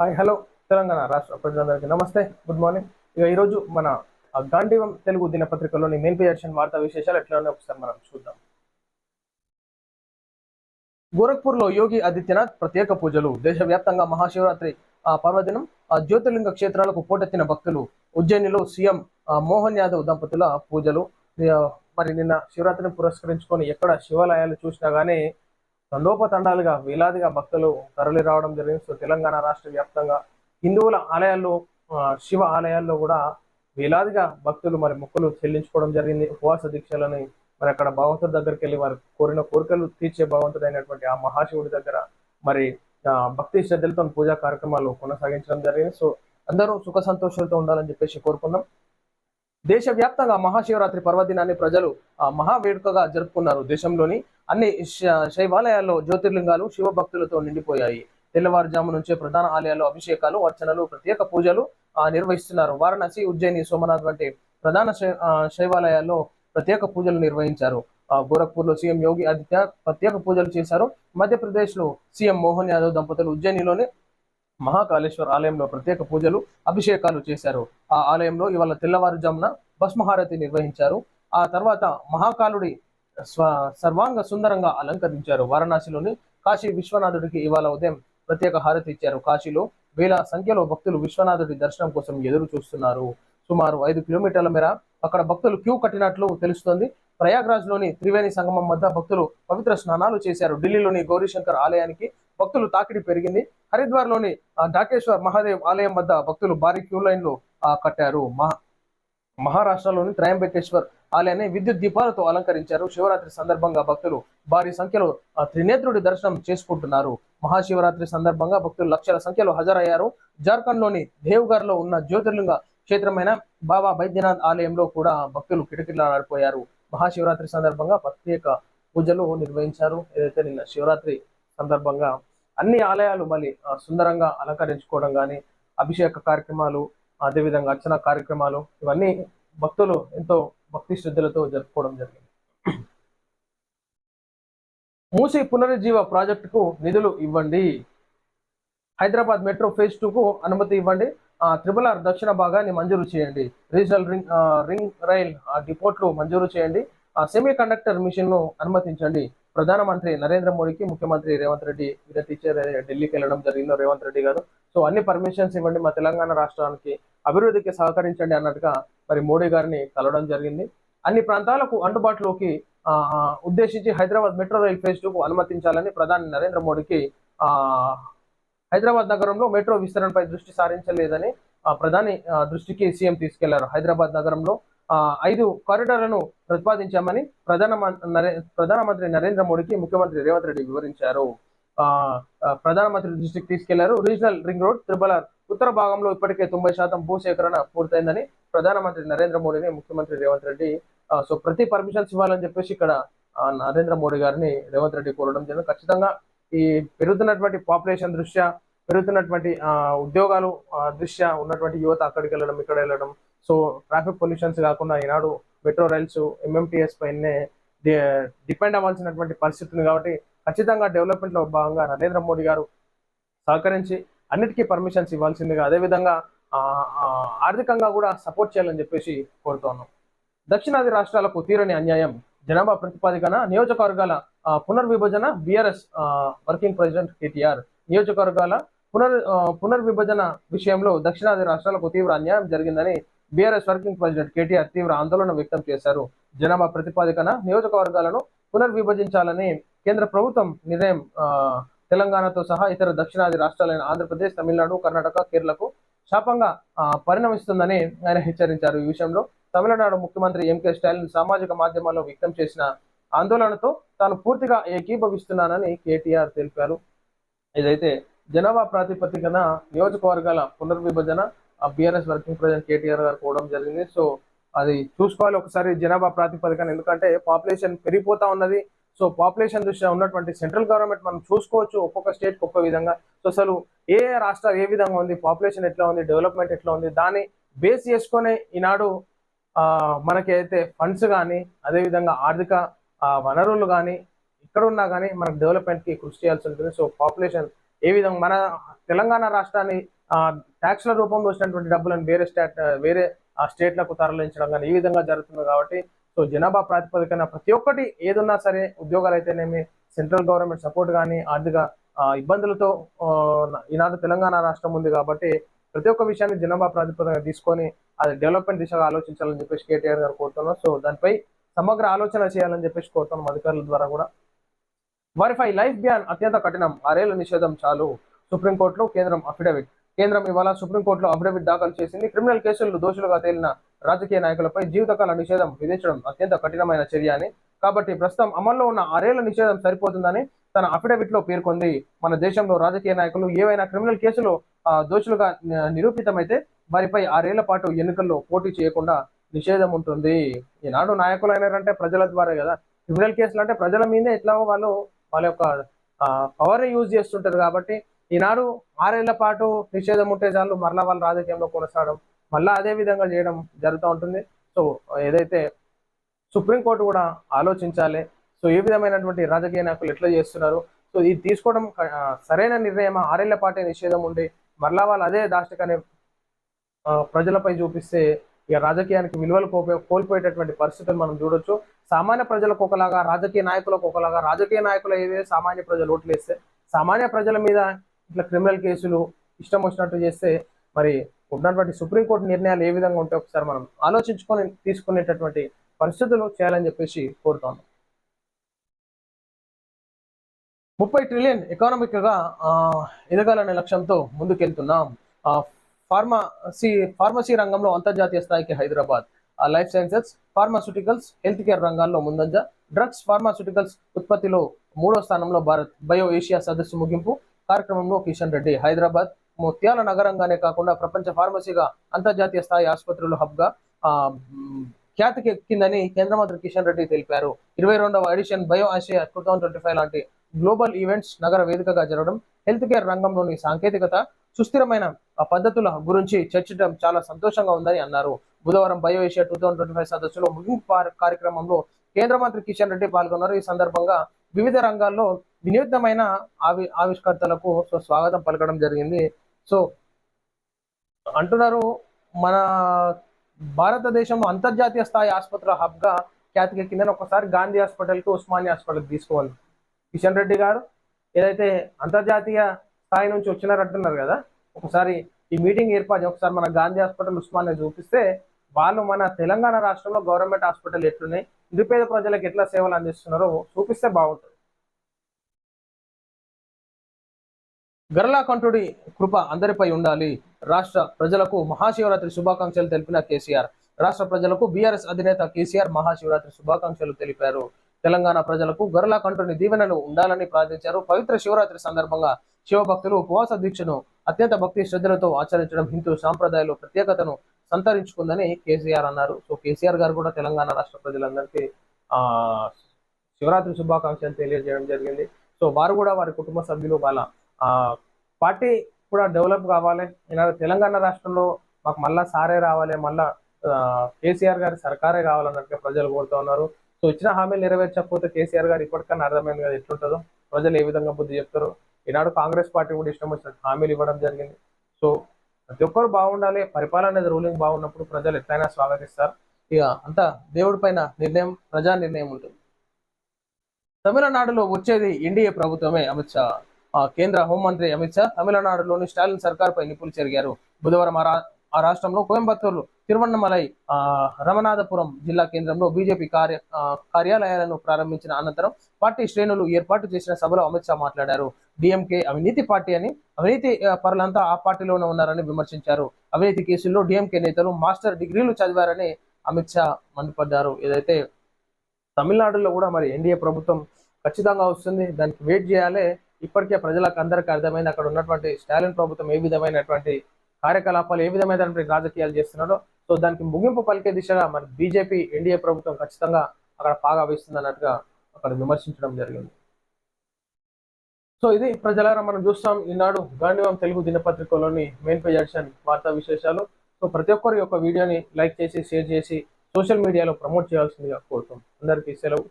Hi hello Telangana రాష్ట్ర ప్రజలందరికీ నమస్తే గుడ్ మార్నింగ్. ఇక ఈరోజు మన గాంధీవం తెలుగు దినపత్రికలోని మెయిన్ పేజ్ వార్తా విశేషాలు ఎట్లానే ఒకసారి మనం చూద్దాం. గోరఖ్పూర్లో యోగి ఆదిత్యనాథ్ ప్రత్యేక పూజలు దేశవ్యాప్తంగా మహాశివరాత్రి ఆ పర్వదినం ఆ జ్యోతిర్లింగ క్షేత్రాలకు పోటెత్తిన భక్తులు ఉజ్జయినిలో సీఎం మోహన్ యాదవ్ దంపతుల పూజలు మరి నిన్న శివరాత్రిని పురస్కరించుకొని ఎక్కడ శివాలయాలు చూసినా గానీ తండోపతండాలుగా వేలాదిగా భక్తులు తరలి రావడం జరిగింది. సో తెలంగాణ రాష్ట్ర వ్యాప్తంగా హిందువుల ఆలయాల్లో శివ ఆలయాల్లో కూడా వేలాదిగా భక్తులు మరి మొక్కలు చెల్లించుకోవడం జరిగింది. ఉపవాస దీక్షలని మరి అక్కడ భగవంతుడి దగ్గరికి వెళ్ళి వారు కోరిన కోరికలు తీర్చే భగవంతుడైనటువంటి ఆ మహాశివుడి దగ్గర మరి ఆ, భక్తి శ్రద్ధలతో పూజా కార్యక్రమాలు కొనసాగించడం జరిగింది. సో అందరూ సుఖ సంతోషాలతో ఉండాలని చెప్పేసి కోరుకుందాం. దేశవ్యాప్తంగా మహాశివరాత్రి పర్వదినాన్ని ప్రజలు ఆ, మహా వేడుకగా జరుపుకున్నారు దేశంలోని. అన్ని శ- శైవాలయాల్లో జ్యోతిర్లింగాలు శివ భక్తులతో నిండిపోయాయి. తెల్లవారుజాము నుంచే ప్రధాన ఆలయాల్లో అభిషేకాలు అర్చనలు ప్రత్యేక పూజలు నిర్వహిస్తున్నారు. వారణాసి ఉజ్జయిని సోమనాథ్ వంటి ప్రధాన శైవాలయాల్లో ప్రత్యేక పూజలు నిర్వహించారు. గోరఖ్పూర్ గోరఖ్పూర్లో సీఎం యోగి ఆదిత్య ప్రత్యేక పూజలు చేశారు. మధ్యప్రదేశ్లో సీఎం మోహన్ యాదవ్ దంపతులు ఉజ్జయినిలోని మహాకాళేశ్వర ఆలయంలో ప్రత్యేక పూజలు అభిషేకాలు చేశారు. ఆ ఆలయంలో ఇవాళ తెల్లవారుజామున భస్మహారతి నిర్వహించారు. ఆ తర్వాత మహాకాలుడి సర్వాంగ సుందరంగా అలంకరించారు. వారణాసిలోని కాశీ విశ్వనాథుడికి ఇవాళ ఉదయం ప్రత్యేక హారతి ఇచ్చారు. కాశీలో వేల సంఖ్యలో భక్తులు విశ్వనాథుడి దర్శనం కోసం ఎదురు చూస్తున్నారు. సుమారు ఐదు కిలోమీటర్ల మేర అక్కడ భక్తులు క్యూ కట్టినట్లు తెలుస్తోంది. ప్రయాగ్రాజ్లోని త్రివేణి సంగమం వద్ద భక్తులు పవిత్ర స్నానాలు చేశారు. ఢిల్లీలోని గౌరీశంకర్ ఆలయానికి భక్తులు తాకిడి పెరిగింది. హరిద్వార్లోని డాకేశ్వర్ మహాదేవ్ ఆలయం వద్ద భక్తులు భారీ క్యూ లైన్లు ఆ, కట్టారు. మహా మహారాష్ట్రలోని త్రయంబకేశ్వర్ ఆలయాన్ని విద్యుత్ దీపాలతో అలంకరించారు. శివరాత్రి సందర్భంగా భక్తులు భారీ సంఖ్యలో త్రినేత్రుడి దర్శనం చేసుకుంటున్నారు. మహాశివరాత్రి సందర్భంగా భక్తులు లక్షల సంఖ్యలో హాజరయ్యారు. జార్ఖండ్లోని దేవ్గర్లో ఉన్న జ్యోతిర్లింగ క్షేత్రమైన బాబా బైద్యనాథ్ ఆలయంలో కూడా భక్తులు కిటకిటలాడిపోయారు మహాశివరాత్రి సందర్భంగా ప్రత్యేక పూజలు నిర్వహించారు. ఏదైతే నిన్న శివరాత్రి సందర్భంగా అన్ని ఆలయాలు మళ్ళీ సుందరంగా అలంకరించుకోవడం కానీ అభిషేక కార్యక్రమాలు అదేవిధంగా అర్చన కార్యక్రమాలు ఇవన్నీ భక్తులు ఎంతో భక్తి శ్రద్ధలతో జరుపుకోవడం జరిగింది. మూసి పునరుజ్జీవ ప్రాజెక్టుకు నిధులు ఇవ్వండి. హైదరాబాద్ మెట్రో ఫేజ్ టూకు అనుమతి ఇవ్వండి. త్రిబుల్ త్రిపుల్ ఆర్ దక్షిణ భాగాన్ని మంజూరు చేయండి. రీజనల్ రింగ్ రింగ్ రైల్ ఆ, డిపోట్లు మంజూరు చేయండి. ఆ, సెమీ కండక్టర్ మిషన్ను అనుమతించండి. ప్రధానమంత్రి నరేంద్ర మోడీకి ముఖ్యమంత్రి రేవంత్ రెడ్డి వినతి ఢిల్లీకి వెళ్ళడం జరిగింది రేవంత్ రెడ్డి గారు. సో అన్ని పర్మిషన్స్ ఇవ్వండి మా తెలంగాణ రాష్ట్రానికి. అభివృద్ధికి సహకరించండి అన్నట్టుగా మరి మోడీ గారిని కలవడం జరిగింది. అన్ని ప్రాంతాలకు అందుబాటులోకి ఉద్దేశించి హైదరాబాద్ మెట్రో రైల్ ఫేజ్ టూకు అనుమతించాలని ప్రధాని నరేంద్ర మోడీకి ఆ హైదరాబాద్ నగరంలో మెట్రో విస్తరణపై దృష్టి సారించలేదని ఆ, ప్రధాని దృష్టికి సీఎం తీసుకెళ్ళారు. హైదరాబాద్ నగరంలో ఆ, ఐదు కారిడార్లను ప్రతిపాదించామని ప్రధాన ప్రధానమంత్రి నరేంద్ర మోడీకి ముఖ్యమంత్రి రేవంత్ రెడ్డి వివరించారు. ప్రధానమంత్రి దృష్టికి తీసుకెళ్ళారు. రీజనల్ రింగ్ రోడ్ త్రిబల్ ఉత్తర భాగంలో ఇప్పటికే తొంభై శాతం భూసేకరణ పూర్తయిందని ప్రధానమంత్రి నరేంద్ర మోడీని ముఖ్యమంత్రి రేవంత్ రెడ్డి సో ప్రతి పర్మిషన్స్ ఇవ్వాలని చెప్పేసి ఇక్కడ నరేంద్ర మోడీ గారిని రేవంత్ రెడ్డి కోరడం జరిగింది. ఖచ్చితంగా ఈ పెరుగుతున్నటువంటి పాపులేషన్ దృష్ట్యా పెరుగుతున్నటువంటి ఉద్యోగాలు దృష్ట్యా ఉన్నటువంటి యువత అక్కడికి వెళ్ళడం ఇక్కడ వెళ్ళడం సో ట్రాఫిక్ పొల్యూషన్స్ కాకుండా ఈనాడు మెట్రో రైల్స్ ఎంఎంటీఎస్ పైనే డిపెండ్ అవ్వాల్సినటువంటి పరిస్థితి ఉంది కాబట్టి ఖచ్చితంగా డెవలప్మెంట్లో భాగంగా నరేంద్ర మోడీ గారు సహకరించి అన్నిటికీ పర్మిషన్స్ ఇవ్వాల్సిందిగా అదేవిధంగా ఆ, ఆర్థికంగా కూడా సపోర్ట్ చేయాలని చెప్పేసి కోరుతున్నాం దక్షిణాది రాష్ట్రాలకు తీరని అన్యాయం జనాభా ప్రతిపాదికన నియోజకవర్గాల పునర్విభజన బీఆర్ఎస్ వర్కింగ్ ప్రెసిడెంట్ కేటీఆర్ నియోజకవర్గాల పునర్ ఆ, పునర్విభజన విషయంలో దక్షిణాది రాష్ట్రాలకు తీవ్ర అన్యాయం జరిగిందని బీఆర్ఎస్ వర్కింగ్ ప్రెసిడెంట్ కేటీఆర్ తీవ్ర ఆందోళన వ్యక్తం చేశారు. జనాభా ప్రతిపాదికన నియోజకవర్గాలను పునర్విభజించాలని కేంద్ర ప్రభుత్వం నిర్ణయం తెలంగాణతో సహా ఇతర దక్షిణాది రాష్ట్రాలైన ఆంధ్రప్రదేశ్ తమిళనాడు కర్ణాటక కేరళకు శాపంగా పరిణమిస్తుందని ఆయన హెచ్చరించారు. ఈ విషయంలో తమిళనాడు ముఖ్యమంత్రి ఎంకే స్టాలిన్ సామాజిక మాధ్యమాల్లో వ్యక్తం చేసిన ఆందోళనతో తాను పూర్తిగా ఏకీభవిస్తున్నానని కేటీఆర్ తెలిపారు. ఇదైతే జనాభా ప్రాతిపదికన నియోజకవర్గాల పునర్విభజన బీఆర్ఎస్ వర్కింగ్ ప్రెసిడెంట్ కేటీఆర్ గారు కోవడం జరిగింది. సో అది చూసుకోవాలి ఒకసారి జనాభా ప్రాతిపదికన ఎందుకంటే పాపులేషన్ పెరిగిపోతా ఉన్నది. సో పాపులేషన్ దృష్ట్యా ఉన్నటువంటి సెంట్రల్ గవర్నమెంట్ మనం చూసుకోవచ్చు ఒక్కొక్క స్టేట్ ఒక్కొక్క విధంగా. సో అసలు ఏ రాష్ట్రం ఏ విధంగా ఉంది పాపులేషన్ ఎట్లా ఉంది డెవలప్మెంట్ ఎట్లా ఉంది దాన్ని బేస్ చేసుకొని ఈనాడు మనకి అయితే ఫండ్స్ కానీ అదేవిధంగా ఆర్థిక వనరులు కానీ ఇక్కడ ఉన్నా కానీ మనకు డెవలప్మెంట్కి కృషి చేయాల్సి ఉంటుంది. సో పాపులేషన్ ఏ విధంగా మన తెలంగాణ రాష్ట్రాన్ని ట్యాక్స్ల రూపంలో వచ్చినటువంటి డబ్బులను వేరే స్టాట్ వేరే ఆ స్టేట్లకు తరలించడం కానీ ఈ విధంగా జరుగుతుంది కాబట్టి సో జనాభా ప్రాతిపదికన ప్రతి ఒక్కటి ఏదున్నా సరే ఉద్యోగాలు అయితేనేమి సెంట్రల్ గవర్నమెంట్ సపోర్ట్ కానీ ఆర్థిక ఇబ్బందులతో ఈనాడు తెలంగాణ రాష్ట్రం ఉంది కాబట్టి ప్రతి ఒక్క విషయాన్ని జనాభా ప్రాతిపదికన తీసుకొని అది డెవలప్మెంట్ దిశగా ఆలోచించాలని చెప్పేసి కేటీఆర్ గారు కోరుతున్నాం సో దానిపై సమగ్ర ఆలోచన చేయాలని చెప్పేసి కోరుతున్నాం అధికారుల ద్వారా కూడా. వారిపై లైఫ్ బ్యాన్ అత్యంత కఠినం. ఆరేళ్ళ నిషేధం చాలు. సుప్రీంకోర్టులో కేంద్రం అఫిడవిట్. కేంద్రం ఇవాళ సుప్రీంకోర్టులో అఫిడవిట్ దాఖలు చేసింది. క్రిమినల్ కేసుల్లో దోషులుగా తేలిన రాజకీయ నాయకులపై జీవితకాల నిషేధం విధించడం అత్యంత కఠినమైన చర్య అని. కాబట్టి ప్రస్తుతం అమల్లో ఉన్న ఆరేళ్ళ నిషేధం సరిపోతుందని తన అఫిడవిట్లో పేర్కొంది. మన దేశంలో రాజకీయ నాయకులు ఏవైనా క్రిమినల్ కేసులో దోషులుగా నిరూపితమైతే వారిపై ఆరేళ్ళ పాటు ఎన్నికల్లో పోటీ చేయకుండా నిషేధం ఉంటుంది. ఈనాడు నాయకులు అయినారంటే ప్రజల ద్వారా కదా. క్రిమినల్ కేసులు అంటే ప్రజల మీదే ఎట్లా వాళ్ళు వాళ్ళ యొక్క పవర్ యూజ్ చేస్తుంటారు కాబట్టి ఈనాడు ఆరేళ్ళ పాటు నిషేధం ఉంటే చాలు మరలా వాళ్ళ రాజకీయంలో కొనసాగడం మళ్ళా అదే విధంగా చేయడం జరుగుతూ ఉంటుంది. సో ఏదైతే సుప్రీంకోర్టు కూడా ఆలోచించాలి. సో ఏ విధమైనటువంటి రాజకీయ నాయకులు ఎట్లా చేస్తున్నారు? సో ఇది తీసుకోవడం సరైన నిర్ణయమా? ఆరేళ్ళ పాటే నిషేధం ఉండి మరలా వాళ్ళు అదే దాష్టికనే ప్రజలపై చూపిస్తే ఇక రాజకీయానికి విలువలు కోల్పో కోల్పోయేటటువంటి పరిస్థితులు మనం చూడొచ్చు. సామాన్య ప్రజలకు ఒకలాగా రాజకీయ నాయకులకు ఒకలాగా రాజకీయ నాయకులు ఏవే సామాన్య ప్రజలు ఓట్లు వేస్తే సామాన్య ప్రజల మీద ఇట్లా క్రిమినల్ కేసులు ఇష్టం వచ్చినట్టు చేస్తే మరి ఉన్నటువంటి సుప్రీంకోర్టు నిర్ణయాలు ఏ విధంగా ఉంటాయి ఒకసారి మనం ఆలోచించుకొని తీసుకునేటటువంటి పరిస్థితులు చేయాలని చెప్పేసి కోరుతాను ముప్పై ట్రిలియన్ ఎకానమిక్గా ఎదగాలనే లక్ష్యంతో ముందుకెళ్తున్నాం. ఫార్మసీ ఫార్మసీ రంగంలో అంతర్జాతీయ స్థాయికి హైదరాబాద్. ఆ, life sciences pharmaceuticals health care రంగాల్లో ముందంజ. డ్రగ్స్ ఫార్మాస్యూటికల్స్ ఉత్పత్తిలో మూడో స్థానంలో భారత్. బయో ఏషియా సదస్సు ముగింపు. కార్యక్రమంలో కిషన్ రెడ్డి. హైదరాబాద్ ముత్యాల నగరంగానే కాకుండా ప్రపంచ ఫార్మసీగా అంతర్జాతీయ స్థాయి ఆసుపత్రులు హబ్గా ఆ, ఖ్యాతికి ఎక్కిందని కేంద్ర మంత్రి కిషన్ రెడ్డి తెలిపారు. ఇరవై రెండవ edition bio Asia two thousand twenty five లాంటి గ్లోబల్ ఈవెంట్స్ నగర వేదికగా జరగడం హెల్త్ కేర్ రంగంలోని సాంకేతికత సుస్థిరమైన పద్ధతుల గురించి చర్చించడం చాలా సంతోషంగా ఉందని అన్నారు. బుధవారం bio Asia two thousand twenty five సదస్సులో ముగింపు కార్యక్రమంలో కేంద్ర మంత్రి కిషన్ రెడ్డి పాల్గొన్నారు. ఈ సందర్భంగా వివిధ రంగాల్లో వినూత్నమైన ఆవి ఆవిష్కర్తలకు సో స్వాగతం పలకడం జరిగింది. సో అంటున్నారు మన భారతదేశంలో అంతర్జాతీయ స్థాయి ఆసుపత్రుల హబ్గా కింద ఒకసారి గాంధీ హాస్పిటల్కి ఉస్మానియా హాస్పిటల్కి తీసుకోవాలి. కిషన్ రెడ్డి గారు ఏదైతే అంతర్జాతీయ స్థాయి నుంచి వచ్చినారంటున్నారు కదా ఒకసారి ఈ మీటింగ్ ఏర్పాటు ఒకసారి మన గాంధీ హాస్పిటల్ ఉస్మానియా చూపిస్తే వాళ్ళు మన తెలంగాణ రాష్ట్రంలో గవర్నమెంట్ హాస్పిటల్ ఎట్లున్నాయి నిరుపేద ప్రజలకు ఎట్లా సేవలు అందిస్తున్నారో చూపిస్తే బాగుంటుంది. గరలా కంఠుడి కృప అందరిపై ఉండాలి. రాష్ట్ర ప్రజలకు మహాశివరాత్రి శుభాకాంక్షలు తెలిపిన కేసీఆర్. రాష్ట్ర ప్రజలకు బీఆర్ఎస్ అధినేత కేసీఆర్ మహాశివరాత్రి శుభాకాంక్షలు తెలిపారు. తెలంగాణ ప్రజలకు గరళాకంఠుని దీవెనలు ఉండాలని ప్రార్థించారు. పవిత్ర శివరాత్రి సందర్భంగా శివభక్తులు ఉపవాస దీక్షను అత్యంత భక్తి శ్రద్ధలతో ఆచరించడం హిందూ సాంప్రదాయాలు ప్రత్యేకతను సంతరించుకుందని కేసీఆర్ అన్నారు. సో కేసీఆర్ గారు కూడా తెలంగాణ రాష్ట్ర ప్రజలందరికీ ఆ శివరాత్రి శుభాకాంక్షలు తెలియజేయడం జరిగింది. సో వారు కూడా వారి కుటుంబ సభ్యులు వాళ్ళ పార్టీ కూడా డెవలప్ కావాలి. ఈనాడు తెలంగాణ రాష్ట్రంలో మాకు మళ్ళా సారే రావాలి మళ్ళా కేసీఆర్ గారి సర్కారే కావాలన్నట్టుగా ప్రజలు కోరుతూ ఉన్నారు. సో ఇచ్చిన హామీలు నెరవేర్చకపోతే కేసీఆర్ గారు ఇప్పటికన్నా అర్థమైంది కదా ఎట్లుంటుందో. ప్రజలు ఏ విధంగా బుద్ధి చెప్తారు? ఈనాడు కాంగ్రెస్ పార్టీ కూడా ఇష్టం వచ్చినట్టు హామీలు ఇవ్వడం జరిగింది. సో ప్రతి ఒక్కరు బాగుండాలి. పరిపాలన అనేది రూలింగ్ బాగున్నప్పుడు ప్రజలు ఎట్లయినా స్వాగతిస్తారు. ఇక అంతా దేవుడి పైన నిర్ణయం ప్రజా నిర్ణయం ఉంటుంది. తమిళనాడులో వచ్చేది ఎన్డీఏ ప్రభుత్వమే అమిత్ షా. కేంద్ర హోంమంత్రి అమిత్ షా తమిళనాడులోని స్టాలిన్ సర్కార్పై నిప్పులు చెరిగారు. బుధవారం ఆ రా- ఆ రాష్ట్రంలో కోయంబత్తూరు తిరువన్నమలై రమనాథపురం జిల్లా కేంద్రంలో బీజేపీ కార్య కార్యాలయాలను ప్రారంభించిన అనంతరం పార్టీ శ్రేణులు ఏర్పాటు చేసిన సభలో అమిత్ షా మాట్లాడారు. డిఎంకే అవినీతి పార్టీ అని అవినీతి పరులంతా ఆ పార్టీలోనే ఉన్నారని విమర్శించారు. అవినీతి కేసుల్లో డిఎంకే నేతలు మాస్టర్ డిగ్రీలు చదివారని అమిత్ షా మండిపడ్డారు. ఏదైతే తమిళనాడులో కూడా మరి ఎన్డీఏ ప్రభుత్వం ఖచ్చితంగా వస్తుంది దానికి వెయిట్ చేయాలి. ఇప్పటికే ప్రజలకు అందరికీ అర్థమైంది అక్కడ ఉన్నటువంటి స్టాలిన్ ప్రభుత్వం ఏ విధమైనటువంటి కార్యకలాపాలు ఏ విధమైనటువంటి రాజకీయాలు చేస్తున్నారో. సో దానికి ముగింపు పలికే దిశగా మరి బీజేపీ ఎన్డీఏ ప్రభుత్వం ఖచ్చితంగా అక్కడ పాగా వేస్తుంది అన్నట్టుగా అక్కడ విమర్శించడం జరిగింది. సో ఇది ప్రజలారా మనం చూస్తాం ఈనాడు గాంధీవం తెలుగు దినపత్రికలోని మెయిన్ పేజ్ ఎడిషన్ వార్తా విశేషాలు. సో ప్రతి ఒక్కరు యొక్క వీడియోని లైక్ చేసి షేర్ చేసి సోషల్ మీడియాలో ప్రమోట్ చేయాల్సిందిగా కోరుతాం. అందరికీ సెలవు.